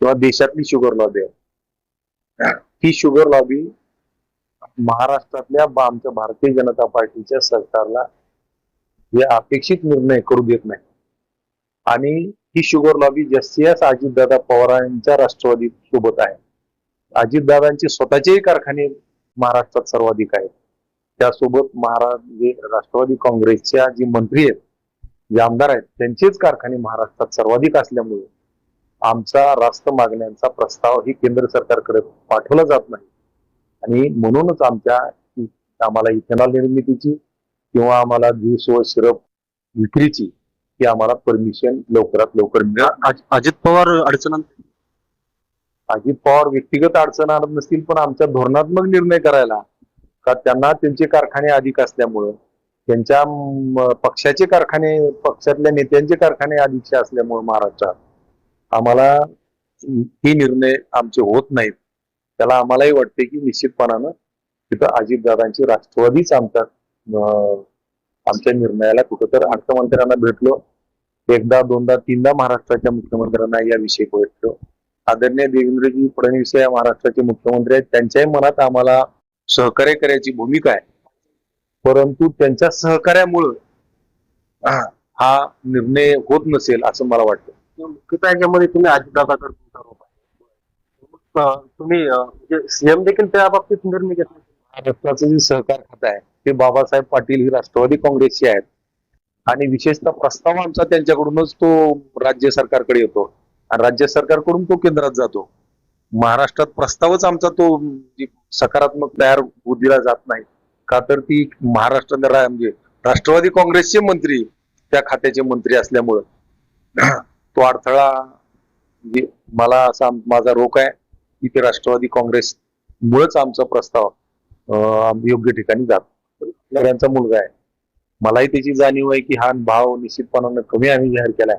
किंवा देशातली sugar lobby आहे. ही शुगर लॉबी महाराष्ट्रातल्या आमच्या भारतीय जनता पार्टीच्या सरकारला हे अपेक्षित निर्णय करू देत नाही. आणि ही शुगर लॉबी जास्तीत अजितदादा पवारांच्या राष्ट्रवादी सोबत आहे. अजितदादांचे स्वतःचेही कारखाने महाराष्ट्रात सर्वाधिक आहेत. त्यासोबत महाराज राष्ट्रवादी काँग्रेसच्या जे मंत्री आहेत जे आमदार आहेत त्यांचेच कारखाने महाराष्ट्रात सर्वाधिक असल्यामुळे आमचा रास्त मागण्यांचा प्रस्ताव ही केंद्र सरकारकडे पाठवला जात नाही. आणि म्हणूनच आमच्या आम्हाला इथेनॉल निर्मितीची किंवा आम्हाला ज्यूस व सिरप विक्रीची ही आम्हाला परमिशन लवकरात लवकर अज- अजित पवार अडचण अजित पवार व्यक्तिगत अडचण आणत नसतील पण आमच्या धोरणात्मक निर्णय करायला का त्यांना त्यांचे कारखाने अधिक असल्यामुळं त्यांच्या पक्षाचे कारखाने पक्षातल्या नेत्यांचे कारखाने अधिकचे असल्यामुळे महाराष्ट्रात आम्हाला हे निर्णय आमचे होत नाहीत. त्याला आम्हालाही वाटते की निश्चितपणानं तिथं अजितदादांची राष्ट्रवादीच आमच्या आमच्या निर्णयाला कुठंतर अर्थमंत्र्यांना भेटलो. एकदा दोनदा तीनदा महाराष्ट्राच्या मुख्यमंत्र्यांना याविषयी भेटलो. आदरणीय देवेंद्रजी फडणवीस या महाराष्ट्राचे मुख्यमंत्री आहेत. त्यांच्याही मनात आम्हाला सहकार्य करायची भूमिका आहे. परंतु त्यांच्या सहकार्यामुळं हा निर्णय होत नसेल असं मला वाटतं. मुख्यतः याच्यामध्ये तुम्ही अजितदादाकडे तुमचा रोप आहे. अं, तुम्ही अं, म्हणजे सीएम देखील त्या बाबतीत निर्णय घेतला. महाराष्ट्राचं जे सहकार खातं आहे ते बाबासाहेब पाटील ही राष्ट्रवादी काँग्रेसचे आहेत. आणि विशेषतः प्रस्ताव आमचा त्यांच्याकडूनच तो राज्य सरकारकडे येतो. आणि राज्य सरकारकडून तो केंद्रात जातो. महाराष्ट्रात प्रस्तावच आमचा तो जी सकारात्मक तयार होऊ दिला जात नाही. का तर ती महाराष्ट्रातल्या रा- म्हणजे राष्ट्रवादी काँग्रेसचे मंत्री त्या खात्याचे मंत्री असल्यामुळं. तो अडथळा म्हणजे मला असा माझा रोख आहे की ते राष्ट्रवादी काँग्रेस मुळेच आमचा प्रस्ताव योग्य ठिकाणी जातो त्यांचा मुलगा आहे. मलाही त्याची जाणीव आहे की हा भाव निश्चितपणानं कमी आम्ही जाहीर केलाय.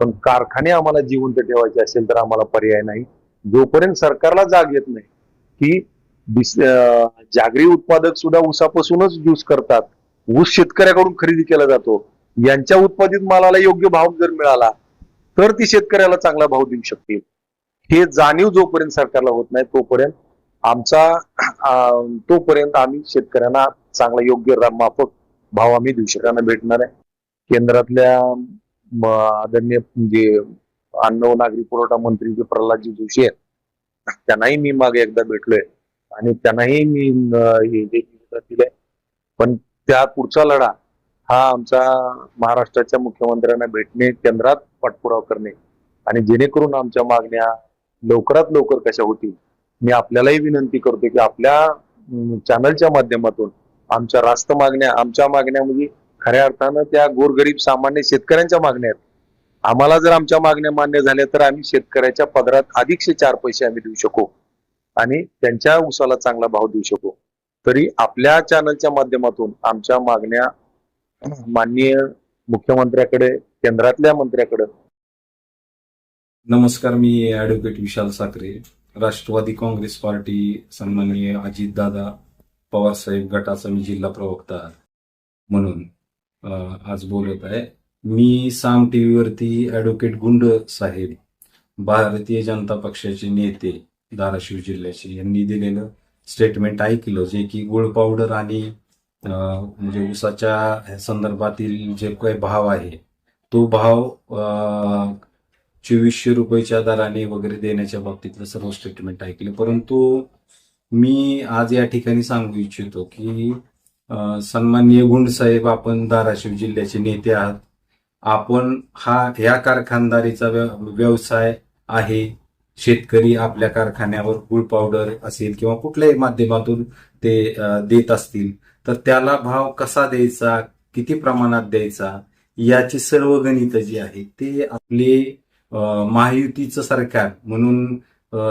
पण कारखाने आम्हाला जिवंत ठेवायचे असेल तर आम्हाला पर्याय नाही. जोपर्यंत सरकारला जाग येत नाही की जागरी उत्पादक सुद्धा ऊसापासूनच ज्यूस करतात ऊस शेतकऱ्याकडून खरेदी केला जातो यांच्या उत्पादित मालाला योग्य भाव जर मिळाला तर ती शेतकऱ्याला चांगला भाव देऊ शकतील. हे जाणीव जोपर्यंत सरकारला होत नाही तोपर्यंत आमचा तोपर्यंत आम्ही शेतकऱ्यांना चांगला योग्य माफक भाव आम्ही देऊ शेतकऱ्यांना भेटणार आहे केंद्रातल्या आदरणीय म्हणजे अन्न व नागरी पुरवठा मंत्री जे प्रल्हादजी जोशी आहेत त्यांनाही मी मागे एकदा भेटलोय आणि त्यांनाही मी हे दिलंय. पण त्या पुढचा लढा हा आमचा महाराष्ट्राच्या मुख्यमंत्र्यांना भेटणे केंद्रात पाठपुरावा करणे आणि जेणेकरून आमच्या मागण्या लवकरात लवकर कशा होतील मी आपल्यालाही विनंती करतो की आपल्या चॅनलच्या माध्यमातून आमच्या रास्त मागण्या आमच्या मागण्या म्हणजे खऱ्या अर्थानं त्या गोरगरीब सामान्य शेतकऱ्यांच्या मागण्या आहेत. आम्हाला जर आमच्या मागण्या मान्य झाल्या तर आम्ही शेतकऱ्याच्या पदरात अधिकशे चार पैसे आम्ही देऊ शकू आणि त्यांच्या उसाला चांगला भाव देऊ शकू. तरी आपल्या चॅनलच्या माध्यमातून आमच्या मागण्या माननीय मुख्यमंत्र्याकडे केंद्रातल्या मंत्र्याकडे. नमस्कार मी ऍडव्होकेट विशाल साखरे. राष्ट्रवादी काँग्रेस पार्टी सन्माननीय अजितदादा पवारसाहेब गटाचा मी जिल्हा प्रवक्ता म्हणून आज बोलत आहे. मी साम टीव्हीवरती ॲडव्होकेट गुंड साहेब भारतीय जनता पक्षाचे नेते धाराशिव जिल्ह्याचे यांनी दिलेलं स्टेटमेंट ऐकलं जे की गुळ पावडर आणि म्हणजे उसाच्या संदर्भातील जे काही भाव आहे तो भाव चोवीसशे रुपयाच्या दराने वगैरे देण्याच्या बाबतीतलं सर्व स्टेटमेंट ऐकले. परंतु मी आज या ठिकाणी सांगू इच्छितो की अं, सन्माननीय गुंडसाहेब आपण धाराशिव जिल्ह्याचे नेते आहात. आपण हा ह्या कारखानदारीचा व्यवसाय आहे. शेतकरी आपल्या कारखान्यावर गुळ पावडर असेल किंवा कुठल्याही माध्यमातून ते देत असतील तर त्याला भाव कसा द्यायचा? किती प्रमाणात द्यायचा? याची सर्व गणित जी आहेत ते आपले महायुतीचं सरकार म्हणून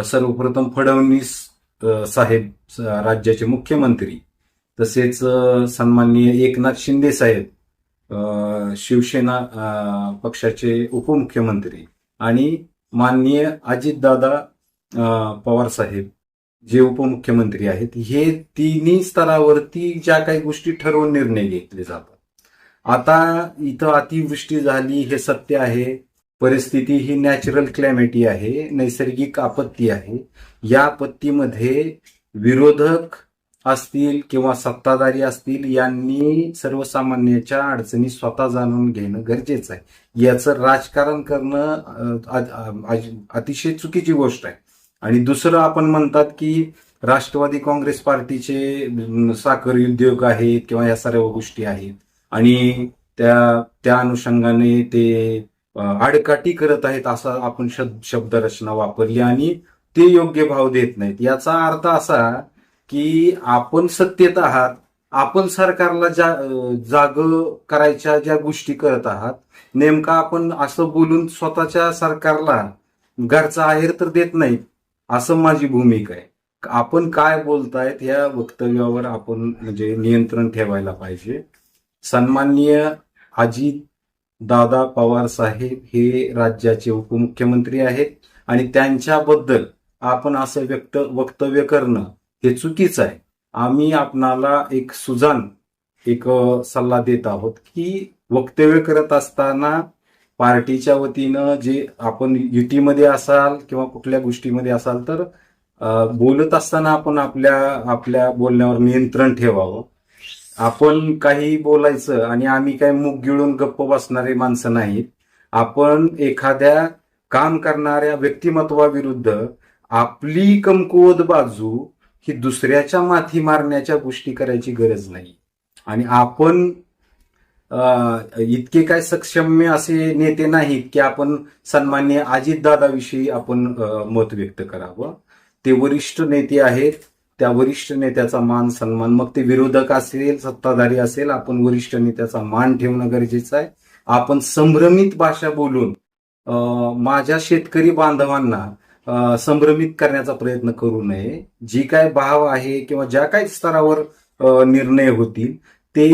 सर्वप्रथम फडणवीस साहेब राज्याचे मुख्यमंत्री तसेच सन्माननीय एकनाथ शिंदे साहेब अ, शिवसेना अ, पक्षाचे उपमुख्यमंत्री आणि माननीय अजितदादा पवार साहेब जे उपमुख्यमंत्री आहेत हे तिन्ही स्तरावरती ज्या काही गोष्टी ठरवून निर्णय घेतले जातात. आता इथं अतिवृष्टी झाली हे सत्य आहे. परिस्थिती ही नॅचरल क्लॅमिटी आहे नैसर्गिक आपत्ती आहे. या आपत्तीमध्ये विरोधक असतील किंवा सत्ताधारी असतील यांनी सर्वसामान्याच्या अडचणी स्वतः जाणून घेणं गरजेचं आहे. याचं राजकारण करणं अतिशय चुकीची गोष्ट आहे. आणि दुसरं आपण म्हणतात की राष्ट्रवादी काँग्रेस पार्टीचे साखर उद्योग आहेत किंवा या सर्व गोष्टी आहेत. आणि त्या त्या अनुषंगाने ते आडकाठी करत आहेत असा आपण शब्दरचना वापरली आणि ते योग्य भाव देत नाहीत. याचा अर्थ असा की आपण सत्तेत आहात आपण सरकारला जा जाग करायच्या ज्या गोष्टी करत आहात नेमका आपण असं बोलून स्वतःच्या सरकारला घरचा आहेर तर देत नाही असं माझी भूमिका आहे. आपण काय बोलतायत या वक्तव्यावर आपण म्हणजे नियंत्रण ठेवायला पाहिजे. सन्माननीय अजित दादा पवार साहेब हे राज्याचे उपमुख्यमंत्री आहेत आणि त्यांच्याबद्दल आपण असं व्यक्त वक्तव्य करणं हे चुकीचं आहे. आम्ही आपणाला एक सुजान एक सल्ला देत आहोत की वक्तव्य करत असताना पार्टीच्या वतीनं जे आपण युतीमध्ये असाल किंवा कुठल्या गोष्टीमध्ये असाल तर बोलत असताना आपण आपल्या आपल्या बोलण्यावर नियंत्रण ठेवावं. आपण काही बोलायचं आणि आम्ही काही मुख गिळून गप्प बसणारी माणसं नाहीत. आपण एखाद्या काम करणाऱ्या व्यक्तिमत्वाविरुद्ध आपली कमकुवत बाजू ही दुसऱ्याच्या माथी मारण्याच्या गोष्टी करायची गरज नाही. आणि आपण इतके काय सक्षम्य असे नेते नाहीत की आपण सन्मान्य अजितदादाविषयी आपण मत व्यक्त करावं. ते वरिष्ठ नेते आहेत. त्या वरिष्ठ नेत्याचा मान सन्मान. मग ते विरोधक असेल सत्ताधारी असेल आपण वरिष्ठ नेत्याचा मान ठेवणं गरजेचं आहे. आपण संभ्रमित भाषा बोलून माझ्या शेतकरी बांधवांना संभ्रमित करण्याचा प्रयत्न करू नये. जी काय भाव आहे किंवा ज्या काही स्तरावर निर्णय होतील ते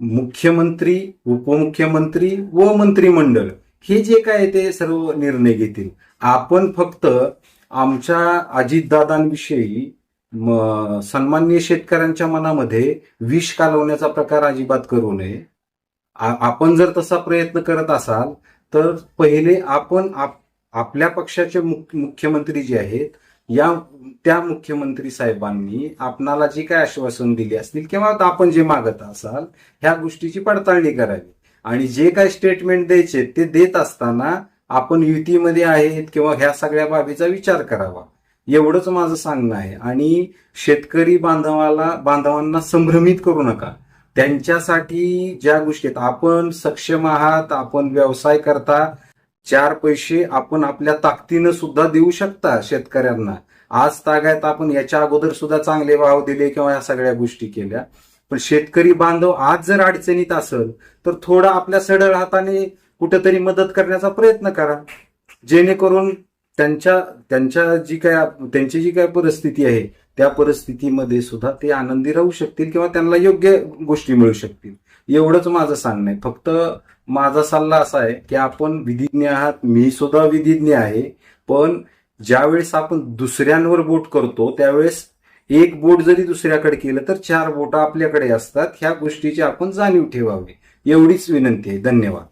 मुख्यमंत्री उपमुख्यमंत्री व मंत्रिमंडळ हे जे काय ते सर्व निर्णय घेतील. आपण फक्त आमच्या अजितदादांविषयी सन्मान्य शेतकऱ्यांच्या मनामध्ये विष कालवण्याचा प्रकार अजिबात करू नये. आपण जर तसा प्रयत्न करत असाल तर पहिले आपण आपल्या पक्षाचे मुख्यमंत्री जे आहेत या त्या मुख्यमंत्री साहेबांनी आपणाला जी काय आश्वासन दिली असतील किंवा आपण जे मागत असाल ह्या गोष्टीची पडताळणी करावी. आणि जे काय स्टेटमेंट द्यायचे ते देत असताना आपण युतीमध्ये आहेत किंवा ह्या सगळ्या बाबीचा विचार करावा. एवढंच माझं सांगणं आहे. आणि शेतकरी बांधवाला बांधवांना संभ्रमित करू नका. त्यांच्यासाठी ज्या गोष्टी आहेत आपण सक्षम आहात आपण व्यवसाय करता चार पैसे आपण आपल्या ताकदीनं सुद्धा देऊ शकता शेतकऱ्यांना. आज तागायत आपण याच्या अगोदर सुद्धा चांगले भाव दिले किंवा या सगळ्या गोष्टी केल्या. पण शेतकरी बांधव आज जर अडचणीत असेल तर थोडा आपल्या सडळ हाताने कुठेतरी मदत करण्याचा प्रयत्न करा. जेणेकरून त्यांच्या त्यांच्या जी काय त्यांची जी काय परिस्थिती आहे त्या परिस्थितीमध्ये सुद्धा ते आनंदी राहू शकतील किंवा त्यांना योग्य गोष्टी मिळू शकतील. एवढंच माझं सांगणं आहे. फक्त माझा सल्ला असा आहे की आपण विधिज्ञ आहात मी सुद्धा विधिज्ञ आहे पण ज्यावेळेस आपण दुसऱ्यांवर बोट करतो त्यावेळेस एक बोट जरी दुसऱ्याकडे केलं तर चार बोट आपल्याकडे असतात. ह्या गोष्टीची आपण जाणीव ठेवावी. एवढीच विनंती आहे. धन्यवाद.